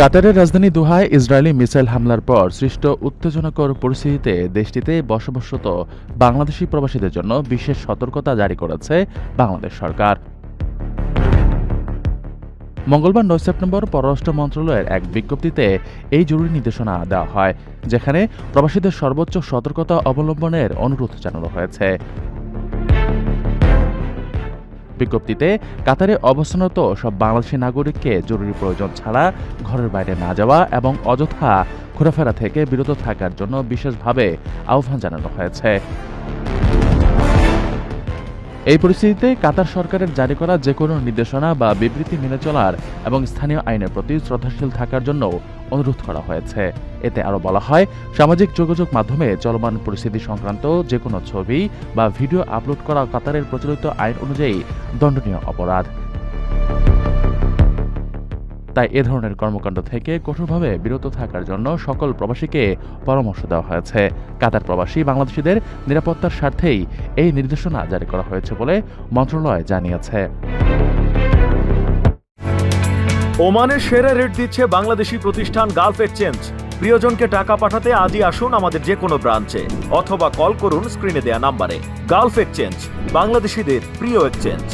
কাতারের রাজধানী দোহায় ইসরায়েলি মিসাইল হামলার পর সৃষ্ট উত্তেজনাকর পরিস্থিতিতে দেশটিতে বসবাসরত বাংলাদেশি প্রবাসীদের জন্য বিশেষ সতর্কতা জারি করেছে বাংলাদেশ সরকার। মঙ্গলবার নয় সেপ্টেম্বর পররাষ্ট্র মন্ত্রণালয়ের এক বিজ্ঞপ্তিতে এই জরুরি নির্দেশনা দেওয়া হয়, যেখানে প্রবাসীদের সর্বোচ্চ সতর্কতা অবলম্বনের অনুরোধ জানানো হয়েছে। বিজ্ঞপ্তিতে, কাতারে অবস্থানরত সব বাংলাদেশি নাগরিককে জরুরি প্রয়োজন ছাড়া ঘরের বাইরে না যাওয়া এবং অযথা ঘোরাফেরা থেকে বিরত থাকার জন্য বিশেষভাবে আহ্বান জানানো হয়েছে। এই পরিস্থিতিতে কাতার সরকারের জারি করা যে কোনো নির্দেশনা বা বিবৃতি মেনে চলার এবং স্থানীয় আইনের প্রতি শ্রদ্ধাশীল থাকার জন্য অনুরোধ করা হয়েছে। এতে আরও বলা হয়, সামাজিক যোগাযোগ মাধ্যমে চলমান পরিস্থিতি সংক্রান্ত যে কোনো ছবি বা ভিডিও আপলোড করা কাতারের প্রচলিত আইন অনুযায়ী দণ্ডনীয় অপরাধ। তাই এ ধরনের কর্মকাণ্ড থেকে কঠোরভাবে বিরত থাকার জন্য সকল প্রবাসীকে পরামর্শ দেওয়া হয়েছে। কাতার প্রবাসী বাংলাদেশিদের নিরাপত্তার স্বার্থেই এই নির্দেশনা জারি করা হয়েছে বলে মন্ত্রণালয় জানিয়েছে। ওমানের সেরা রেট দিচ্ছে বাংলাদেশি প্রতিষ্ঠান গালফ এক্সচেঞ্জ। প্রিয়জনকে টাকা পাঠাতে আজই আসুন আমাদের যে কোনো ব্রাঞ্চে, অথবা কল করুন স্ক্রিনে দেয়া নাম্বারে। গালফ এক্সচেঞ্জ, বাংলাদেশিদের প্রিয় এক্সচেঞ্জ।